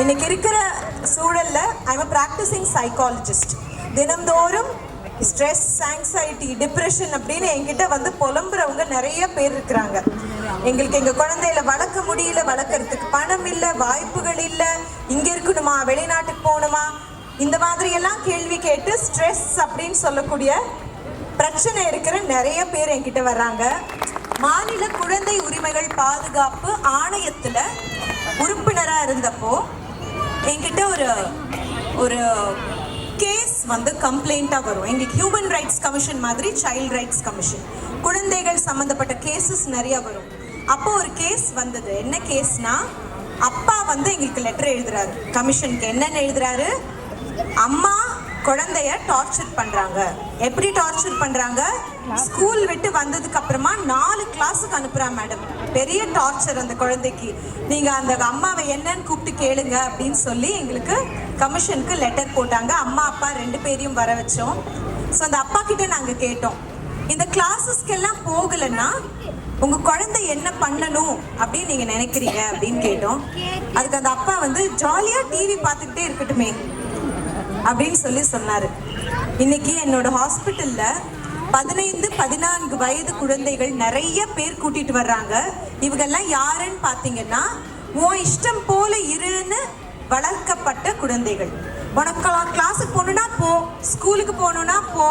இன்னைக்கு இருக்கிற சூழல்ல ஐம் அ ப்ராக்டிசிங் சைக்காலஜிஸ்ட் தினம்தோறும் ஸ்ட்ரெஸ் ஆங்ஸைட்டி டிப்ரெஷன் அப்படின்னு என்கிட்ட வந்து புலம்புறவங்க நிறைய பேர் இருக்கிறாங்க. எங்களுக்கு எங்க குழந்தையில வளர்க்க முடியல வளர்க்கறதுக்கு பணம் இல்ல வாய்ப்புகள் இல்ல இங்க இருக்கணுமா வெளிநாட்டுக்கு போகணுமா? இந்த மாதிரி எல்லாம் கேள்வி கேட்டு ஸ்ட்ரெஸ் அப்படின்னு சொல்லக்கூடிய பிரச்சனை இருக்கிற நிறைய பேர் என்கிட்ட வர்றாங்க. மாநில குழந்தை உரிமைகள் பாதுகாப்பு ஆணையத்துல உறுப்பினரா இருந்தப்போ என்கிட்ட ஒரு ஒரு கேஸ் வந்து கம்ப்ளைண்ட்டாக வரும். எங்களுக்கு ஹியூமன் ரைட்ஸ் கமிஷன் மாதிரி சைல்ட் ரைட்ஸ் கமிஷன் குழந்தைகள் சம்மந்தப்பட்ட கேசஸ் நிறைய வரும். அப்போ ஒரு கேஸ் வந்தது. என்ன கேஸ்னா அப்பா வந்து எங்களுக்கு லெட்டர் எழுதுறாரு. கமிஷனுக்கு என்னென்ன எழுதுறாரு? அம்மா குழந்தைய டார்ச்சர் பண்றாங்க. எப்படி டார்ச்சர் பண்றாங்க? ஸ்கூல் விட்டு வந்ததுக்கு அப்புறமா நாலு கிளாஸுக்கு அனுப்புறா மேடம் பெரிய டார்ச்சர் அந்த குழந்தைக்கு. நீங்க அந்த அம்மாவை என்னன்னு கூப்பிட்டு கேளுங்க அப்படின்னு சொல்லி எங்களுக்கு கமிஷனுக்கு லெட்டர் போட்டாங்க. அம்மா அப்பா ரெண்டு பேரையும் வர வச்சோம். ஸோ அந்த அப்பா கிட்ட நாங்க கேட்டோம். இந்த கிளாஸஸ்க்கெல்லாம் போகலைன்னா உங்க குழந்தை என்ன பண்ணணும் அப்படின்னு நீங்க நினைக்கிறீங்க அப்படின்னு கேட்டோம். அதுக்கு அந்த அப்பா வந்து ஜாலியா டிவி பார்த்துக்கிட்டே இருக்கட்டுமே. அப்படின்னு சொல்லி சொன்னாரு. இன்னைக்கு என்னோட ஹாஸ்பிட்டல்ல பதினைந்து பதினான்கு வயது குழந்தைகள் நிறைய பேர் கூட்டிட்டு வர்றாங்க. இவங்கெல்லாம் யாருன்னு பார்த்தீங்கன்னா உன் இஷ்டம் போல இருன்னு வளர்க்கப்பட்ட குழந்தைகள். உனக்கு கிளாஸுக்கு போகணும்னா போ ஸ்கூலுக்கு போகணும்னா போ.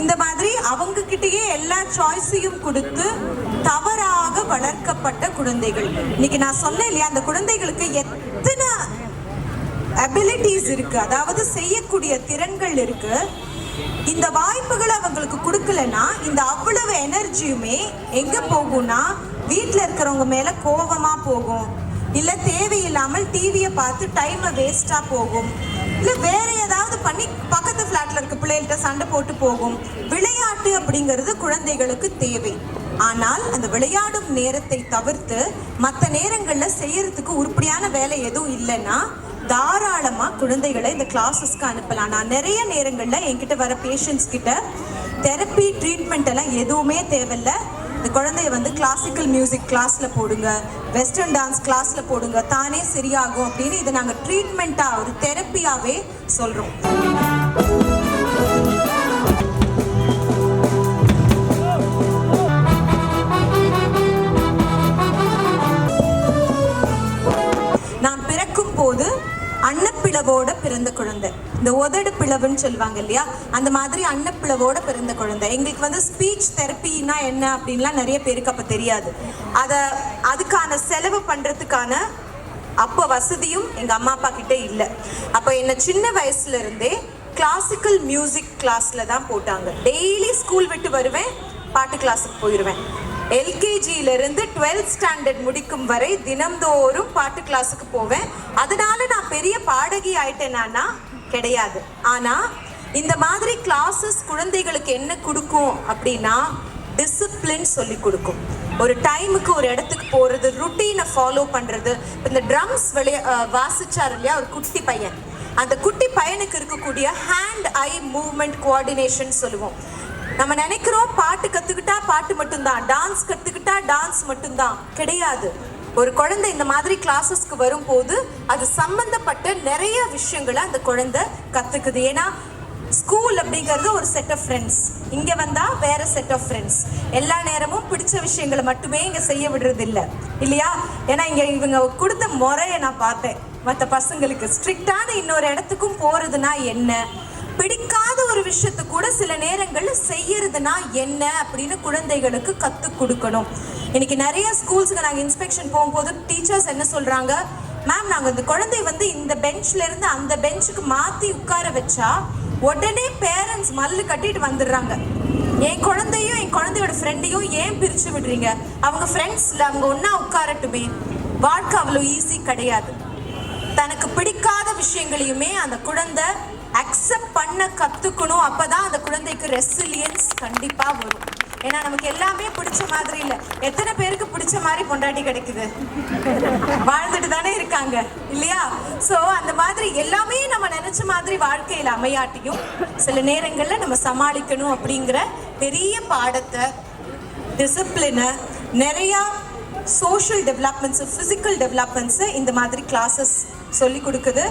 இந்த மாதிரி அவங்க கிட்டயே எல்லா சாய்ஸையும் கொடுத்து தவறாக வளர்க்கப்பட்ட குழந்தைகள். இன்னைக்கு நான் சொன்னேன் இல்லையா அந்த குழந்தைகளுக்கு எத்தனை அபிலிட்டிஸ் இருக்கு. அதாவது செய்யக்கூடிய திறன்கள் இருக்கு. இந்த வாய்ப்புகளை அவங்களுக்கு கொடுக்கலன்னா இந்த அவ்வளவு எனர்ஜியுமே எங்க போகும்னா வீட்டில் இருக்கிறவங்க மேல கோபமா போகும். இல்ல தேவையில்லாமல் டிவியை பார்த்து டைமை வேஸ்டா போகும். இல்ல வேற ஏதாவது பண்ணி பக்கத்து ஃப்ளாட்ல இருக்க பிள்ளைகள்கிட்ட சண்டை போட்டு போகும். விளையாட்டு அப்படிங்கிறது குழந்தைகளுக்கு தேவை. ஆனால் அந்த விளையாடும் நேரத்தை தவிர்த்து மற்ற நேரங்களில் செய்யறதுக்கு உருப்படியான வேலை எதுவும் இல்லைன்னா தாராளமாக குழந்தைகளை இந்த கிளாஸஸ்க்கு அனுப்பலாம். நான் நிறைய நேரங்களில் என்கிட்ட வர பேஷண்ட்ஸ் கிட்ட தெரப்பி ட்ரீட்மெண்ட் எல்லாம் எதுவுமே தேவையில்ல. இந்த குழந்தைய வந்து கிளாசிக்கல் மியூசிக் கிளாஸில் போடுங்க. வெஸ்டர்ன் டான்ஸ் கிளாஸில் போடுங்க. தானே சரியாகும் அப்படின்னு இதை நாங்கள் ட்ரீட்மெண்ட்டாக ஒரு தெரப்பியாகவே சொல்கிறோம் பிறந்த குழந்தை. இந்த உதடு பிளவுன்னு சொல்லுவாங்க இல்லையா? அந்த மாதிரி அன்னப்பிளவோட பிறந்த குழந்தை. எங்களுக்கு வந்து ஸ்பீச் தெரப்பின்னா என்ன அப்படின்லாம் நிறைய பேருக்கு அப்போ தெரியாது. அதை அதுக்கான செலவு பண்ணுறதுக்கான அப்போ வசதியும் எங்கள் அம்மா அப்பா கிட்ட இல்லை. அப்போ என்னை சின்ன வயசுல இருந்தே கிளாசிக்கல் மியூசிக் கிளாஸில் தான் போட்டாங்க. டெய்லி ஸ்கூல் விட்டு வருவேன் பாட்டு கிளாஸுக்கு போயிடுவேன் எல்கேஜியில இருந்து டுவெல்த் ஸ்டாண்டர்ட் முடிக்கும் வரை தினம்தோறும் பாட்டு கிளாஸுக்கு போவேன். அதனால நான் பெரிய பாடகி ஆயிட்டேனா கிடையாது. ஆனால் இந்த மாதிரி கிளாஸஸ் குழந்தைகளுக்கு என்ன கொடுக்கும் அப்படின்னா டிசிப்ளின் சொல்லி கொடுக்கும். ஒரு டைமுக்கு ஒரு இடத்துக்கு போகிறது ருட்டீனை ஃபாலோ பண்ணுறது இந்த ட்ரம்ஸ் விளைய வாசிச்சார் இல்லையா ஒரு குட்டி பையன். அந்த குட்டி பையனுக்கு இருக்கக்கூடிய ஹேண்ட் ஐ மூவ்மெண்ட் கோஆர்டினேஷன் சொல்லுவோம். நம்ம நினைக்கிறோம் பாட்டு கத்துக்கிட்டா பாட்டு மட்டும்தான். டான்ஸ் கத்துக்கிட்டா டான்ஸ் மட்டும்தான். கிடையாது. ஒரு குழந்தை இந்த மாதிரி கிளாஸஸ்க்கு வரும்போது அது சம்பந்தப்பட்ட நிறைய விஷயங்களை அந்த குழந்தை கத்துக்குது. ஏன்னா ஸ்கூல் அப்படிங்கிறது ஒரு செட் ஆஃப் ஃப்ரெண்ட்ஸ் இங்க வந்தா வேற செட் ஆஃப் ஃப்ரெண்ட்ஸ் எல்லா நேரமும் பிடிச்ச விஷயங்களை மட்டுமே இங்க செய்ய விடுறது இல்லை இல்லையா? ஏன்னா இங்க இவங்க கொடுத்த முறையை நான் பார்த்தேன். மற்ற பசங்களுக்கு ஸ்ட்ரிக்டான இன்னொரு இடத்துக்கும் போகிறதுனா என்ன? பிடிக்காத ஒரு விஷயத்தை கூட சில நேரங்கள்ல செய்யறதுனா என்ன அப்படின்னு குழந்தைகளுக்கு கத்து கொடுக்கணும். இன்னைக்கு நிறைய ஸ்கூல்ஸ்க்கு நாங்க இன்ஸ்பெக்ஷன் போகும்போது டீச்சர்ஸ் என்ன சொல்றாங்க? மேம் நாங்க இந்த குழந்தை வந்து இந்த பெஞ்ச்ல இருந்து அந்த பெஞ்சுக்கு மாத்தி உட்கார வச்சா உடனே பேரண்ட்ஸ் மல்லு கட்டிட்டு வந்துடுறாங்க. என் குழந்தையும் என் குழந்தையோட ஃப்ரெண்டையும் ஏன் பிரிச்சு விடுறீங்க? அவங்க ஃப்ரெண்ட்ஸ்ல அவங்க ஒன்றா உட்காரட்டுமே. வாழ்க்கை அவ்வளோ ஈஸி கிடையாது. தனக்கு பிடிக்காத விஷயங்களையுமே அந்த குழந்தை அக்செப்ட் பண்ண கத்துக்கணும். அப்பதான் அந்த குழந்தைக்கு ரெசிலியன்ஸ் கண்டிப்பா வரும். ஏன்னா நமக்கு எல்லாமே பிடிச்ச மாதிரி இல்ல. எத்தனை பேருக்கு பிடிச்ச மாதிரி பொண்டாட்டி கிடைக்குது? வாழ்ந்துட்டு தானே இருக்காங்க இல்லையா? சோ அந்த மாதிரி எல்லாமே நம்ம நினைச்ச மாதிரி வாழ்க்கையில அமையாட்டியும் சில நேரங்கள்ல நம்ம சமாளிக்கணும் அப்படிங்கிற பெரிய பாடத்தை டிசிப்ளினை நிறையா சோஷியல் டெவலப்மெண்ட்ஸு ஃபிசிக்கல் டெவலப்மெண்ட்ஸு இந்த மாதிரி கிளாஸஸ் சொல்லி கொடுக்குது.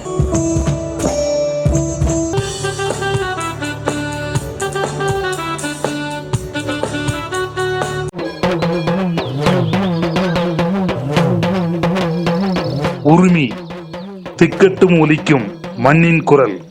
உருமி திக்கட்டும் ஒலிக்கும் மண்ணின் குரல்.